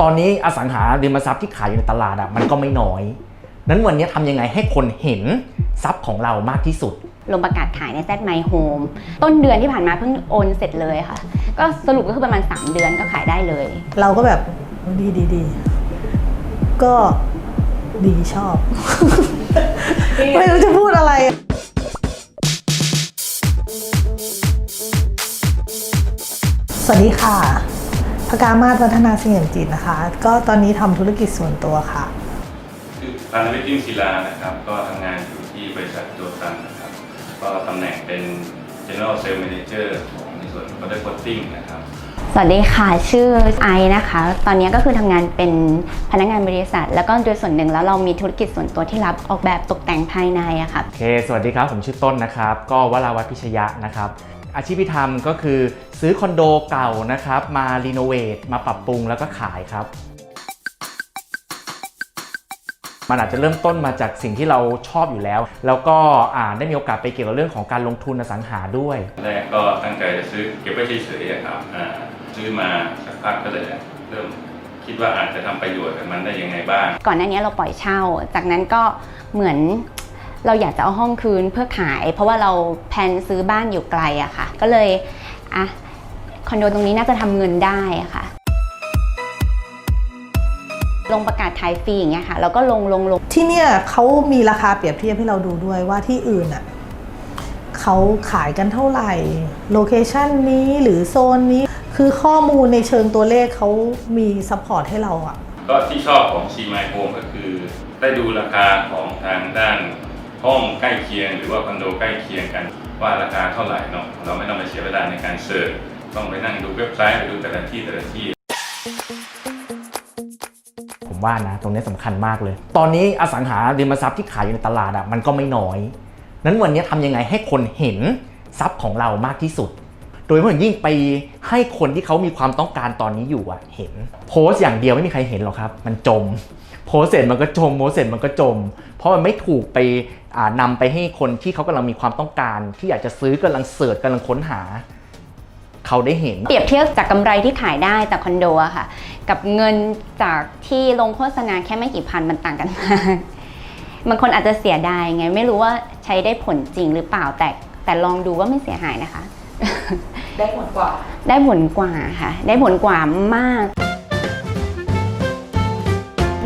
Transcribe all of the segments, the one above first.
ตอนนี้อสังหาริมทรัพย์ที่ขายอยู่ในตลาดอะมันก็ไม่น้อย นั้นวันนี้ทำยังไงให้คนเห็นทรัพย์ของเรามากที่สุด ลงประกาศขายในแซดไมโฮมต้นเดือนที่ผ่านมาเพิ่งโอนเสร็จเลยค่ะ ก็สรุปก็คือประมาณ 3 เดือนก็ขายได้เลย เราก็แบบดีดีดีก็ดีชอบ ไม่รู้จะพูดอะไรสวัสดีค่ะ พกามาศวัฒนาเสงี่ยมจิตนะคะ ก็ตอนนี้ทำธุรกิจส่วนตัวค่ะคือพันวิทย์ยิ่งศิลานะครับ ก็ทำงานอยู่ที่บริษัทโจตันนะครับ ก็ตำแหน่งเป็น General Sales Manager ของในส่วนของ Product Costing นะครับสวัสดีค่ะ ชื่อไอซ์นะคะ ตอนนี้ก็คือทำงานเป็นพนักงานบริษัท แล้วก็โดยส่วนหนึ่งแล้วเรามีธุรกิจส่วนตัวที่รับออกแบบตกแต่งภายในอะค่ะโอเค สวัสดีครับ ผมชื่อต้นนะครับ ก็วราวัฒน์พิชยะนะครับ อาชีพที่ทำก็คือซื้อคอนโดเก่านะครับมารีโนเวทมาปรับปรุงแล้วก็ขายครับ มันอาจจะเริ่มต้นมาจากสิ่งที่เราชอบอยู่แล้ว แล้วก็อ่าได้มีโอกาสไปเกี่ยวกับเรื่องของการลงทุนอสังหาด้วย แรกก็ตั้งใจจะซื้อเก็บไว้เฉยๆอะครับอ่าซื้อมาสักพักก็เลยเริ่มคิดว่าอาจจะทำประโยชน์กับมันได้ยังไงบ้าง ก่อนหน้านี้เราปล่อยเช่า จากนั้นก็เหมือน เราอยากจะเอาห้องคืนเพื่อขาย เพราะว่าเราแพลนซื้อบ้านอยู่ไกลอะค่ะ ก็เลยอะคอนโดตรงนี้น่าจะทำเงินได้อะค่ะ ลงประกาศขายฟรีอย่างเงี้ยค่ะแล้วก็ลงลงลงที่เนี่ยเขามีราคาเปรียบเทียบให้เราดูด้วยว่าที่อื่นอะเขาขายกันเท่าไหร่โลเคชันนี้หรือโซนนี้คือข้อมูลในเชิงตัวเลขเขามีซัพพอร์ตให้เราอะ ก็ที่ชอบของ c m y Home ก็คือ ได้ดูราคาของทางด้าน ห้องใกล้เคียงหรือว่าคอนโดใกล้เคียงกันว่าราคาเท่าไหร่เนาะเราไม่ต้องไปเสียเวลาในการเสิร์ชต้องไปนั่งดูเว็บไซต์ไปดูแต่ละที่แต่ละที่ ผมว่านะ ตรงนี้สำคัญมากเลย ตอนนี้อสังหาริมทรัพย์ที่ขายอยู่ในตลาดอะมันก็ไม่น้อย นั้นวันนี้ทำยังไงให้คนเห็นทรัพย์ของเรามากที่สุด โดยเฉพาะยิ่งไปให้คนที่เขามีความต้องการตอนนี้อยู่อะเห็น โพสต์อย่างเดียวไม่มีใครเห็นหรอกครับ มันจม โพสเสร็จมันก็จมโพสตเสร็จมันก็จม เพราะมันไม่ถูกไปอ่านำไปให้คนที่เขากำลังมีความต้องการ ที่อยากจะซื้อกำลังเสิร์ชกำลังค้นหาเขาได้เห็น เปรียบเทียบจากกำไรที่ขายได้จากคอนโดอะค่ะ กับเงินจากที่ลงโฆษณาแค่ไม่กี่พันมันต่างกันมากบางคนอาจจะเสียดายไง ไม่รู้ว่าใช้ได้ผลจริงหรือเปล่าแต่แต่ลองดูว่าไม่เสียหายนะคะ ได้ผลกว่า ได้ผลกว่าค่ะ ได้ผลกว่ามาก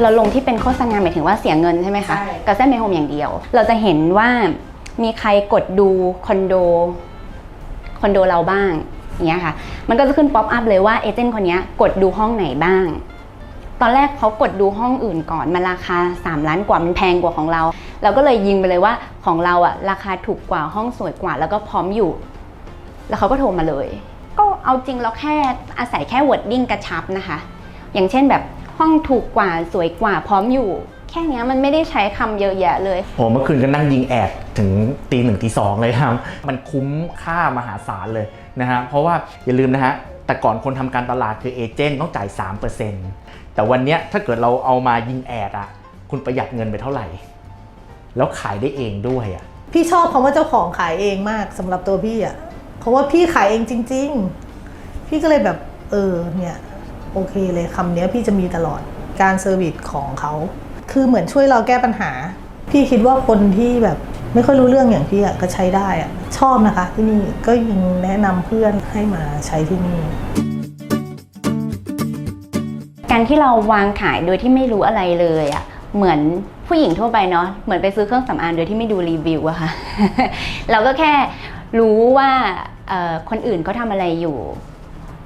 เราลงที่เป็นโฆษณาหมายถึงว่าเสียเงินใช่ไหมคะใช่ กับเส้นไมโฮมอย่างเดียว เราจะเห็นว่ามีใครกดดูคอนโดคอนโดเราบ้างอย่างเงี้ยค่ะ มันก็จะขึ้นป๊อปอัพเลยว่าเอเจนต์คนเนี้ยกดดูห้องไหนบ้าง ตอนแรกเขากดดูห้องอื่นก่อนมันราคา 3 ล้านกว่ามันแพงกว่าของเรา เราก็เลยยิงไปเลยว่าของเราอะราคาถูกกว่าห้องสวยกว่า แล้วก็พร้อมอยู่ แล้วเขาก็โทรมาเลย ก็เอาจริงเราแค่อาศัยแค่วอร์ดดิ้งกระชับนะคะ อย่างเช่นแบบห้องถูกกว่าสวยกว่าพร้อมอยู่ แค่เนี้ยมันไม่ได้ใช้คำเยอะแยะเลย โอ้เมื่อคืนก็นั่งยิงแอดถึงตีหนึ่งตีสองเลยครับ มันคุ้มค่ามหาศาลเลยนะฮะเพราะว่าอย่าลืมนะฮะแต่ก่อนคนทำการตลาดคือเอเจนต์ต้องจ่าย 3%แต่วันเนี้ยถ้าเกิดเราเอามายิงแอดอะคุณประหยัดเงินไปเท่าไหร่ แล้วขายได้เองด้วยอะพี่ชอบคำว่าเจ้าของขายเองมากสำหรับตัวพี่อะ เพราะว่าพี่ขายเองจริง ๆ พี่ก็เลยแบบเออเนี่ยโอเคเลยคำนี้พี่จะมีตลอดการเซอร์วิสของเขาคือเหมือนช่วยเราแก้ปัญหา พี่คิดว่าคนที่แบบไม่ค่อยรู้เรื่องอย่างพี่อะก็ใช้ได้อะชอบนะคะที่นี่ก็ยังแนะนำเพื่อนให้มาใช้ที่นี่ การที่เราวางขายโดยที่ไม่รู้อะไรเลยอะเหมือนผู้หญิงทั่วไปเนาะเหมือนไปซื้อเครื่องสำอางโดยที่ไม่ดูรีวิวอะค่ะ เราก็แค่ รู้ว่าคนอื่นเขาทำอะไรอยู่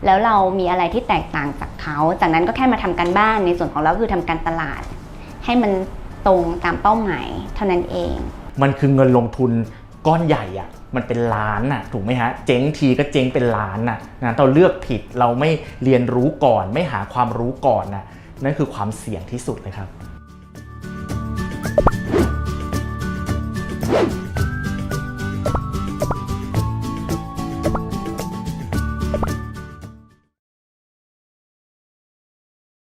แล้วเรามีอะไรที่แตกต่างจากเขา จากนั้นก็แค่มาทำการบ้านในส่วนของเราคือทำการตลาด ให้มันตรงตามเป้าหมายเท่านั้นเอง มันคือเงินลงทุนก้อนใหญ่อะมันเป็นล้านน่ะถูกไหมฮะ เจ๊งทีก็เจ๊งเป็นล้านน่ะนะเราเลือกผิดเราไม่เรียนรู้ก่อน ไม่หาความรู้ก่อนน่ะนั่นคือความเสี่ยงที่สุดเลยครับ